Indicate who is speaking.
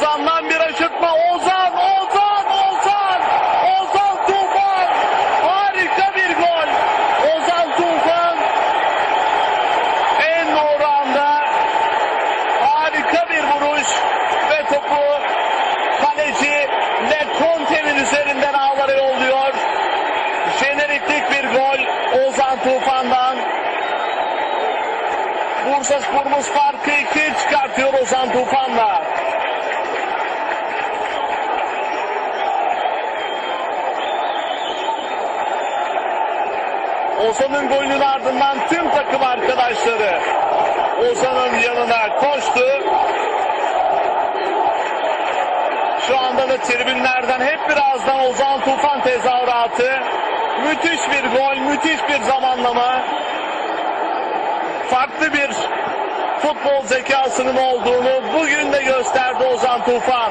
Speaker 1: Ozan'dan bir aşırtma. Ozan, Ozan, Ozan. Ozan Tufan. Harika bir gol. Ozan Tufan. En doğru anda harika bir vuruş ve topu kaleci Leconte'nin üzerinden ağlara yolluyor. Jeneriklik bir gol Ozan Tufan'dan. Bursa Spor'umuz farkı Ozan'ın golünün ardından tüm takım arkadaşları Ozan'ın yanına koştu. Şu anda da tribünlerden hep birazdan Ozan Tufan tezahüratı. Müthiş bir gol, müthiş bir zamanlama. Farklı bir futbol zekasının olduğunu bugün de gösterdi Ozan Tufan.